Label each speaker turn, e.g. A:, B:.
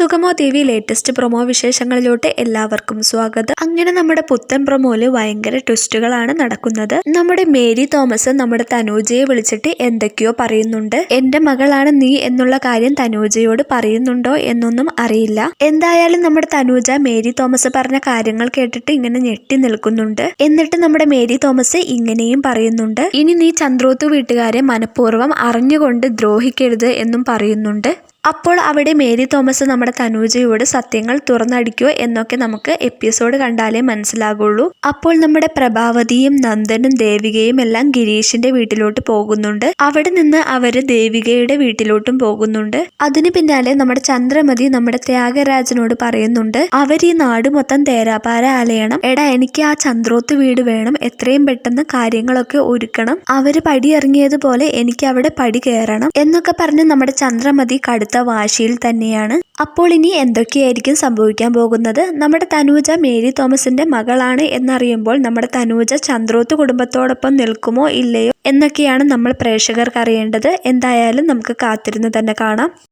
A: സുഗമോ ദേവി latest promo വിശേഷങ്ങളിലോട്ട് എല്ലാവർക്കും സ്വാഗതം. അങ്ങനെ നമ്മുടെ പുത്തൻ പ്രൊമോയിൽ ഭയങ്കര ട്വിസ്റ്റുകളാണ് നടക്കുന്നത്. നമ്മുടെ മേരി തോമസ് നമ്മുടെ തനൂജയെ വിളിച്ചിട്ട് എന്തൊക്കെയോ പറയുന്നുണ്ട്. എന്റെ മകളാണ് നീ എന്നുള്ള കാര്യം തനൂജയോട് പറയുന്നുണ്ടോ എന്നൊന്നും അറിയില്ല. എന്തായാലും നമ്മുടെ തനൂജ മേരി തോമസ് പറഞ്ഞ കാര്യങ്ങൾ കേട്ടിട്ട് ഇങ്ങനെ ഞെട്ടി നിൽക്കുന്നുണ്ട്. എന്നിട്ട് നമ്മുടെ മേരി തോമസ് ഇങ്ങനെയും പറയുന്നുണ്ട്. ഇനി നീ ചന്ദ്രോത്തു വീട്ടുകാരെ മനഃപൂർവം അറിഞ്ഞുകൊണ്ട് ദ്രോഹിക്കരുത് എന്നും പറയുന്നുണ്ട്. അപ്പോൾ അവിടെ മേരി തോമസ് നമ്മുടെ തനൂജയോട് സത്യങ്ങൾ തുറന്നടിക്കുമോ എന്നൊക്കെ നമുക്ക് എപ്പിസോഡ് കണ്ടാലേ മനസ്സിലാകുള്ളൂ. അപ്പോൾ നമ്മുടെ പ്രഭാവതിയും നന്ദനും ദേവികയും എല്ലാം ഗിരീഷിന്റെ വീട്ടിലോട്ട് പോകുന്നുണ്ട്. അവിടെ നിന്ന് അവർ ദേവികയുടെ വീട്ടിലോട്ടും പോകുന്നുണ്ട്. അതിനു പിന്നാലെ നമ്മുടെ ചന്ദ്രമതി നമ്മുടെ ത്യാഗരാജനോട് പറയുന്നുണ്ട് അവർ ഈ നാട് മൊത്തം തേരാപാര അലയണം എടാ എനിക്ക് ആ ചന്ദ്രോത്ത് വീട് വേണം. എത്രയും പെട്ടെന്ന് കാര്യങ്ങളൊക്കെ ഒരുക്കണം. അവർ പടിയിറങ്ങിയതുപോലെ എനിക്ക് അവിടെ പടി കയറണം. എന്നൊക്കെ പറഞ്ഞ് നമ്മുടെ ചന്ദ്രമതി കടുത്ത വാശിയിൽ തന്നെയാണ്. അപ്പോൾ ഇനി എന്തൊക്കെയായിരിക്കും സംഭവിക്കാൻ പോകുന്നത്? നമ്മുടെ തനൂജ മേരി തോമസിന്റെ മകളാണ് എന്നറിയുമ്പോൾ നമ്മുടെ തനൂജ ചന്ദ്രോത്ത് കുടുംബത്തോടൊപ്പം നിൽക്കുമോ ഇല്ലയോ എന്നൊക്കെയാണ് നമ്മൾ പ്രേക്ഷകർക്ക് അറിയേണ്ടത്. എന്തായാലും നമുക്ക് കാത്തിരുന്ന് തന്നെ കാണാം.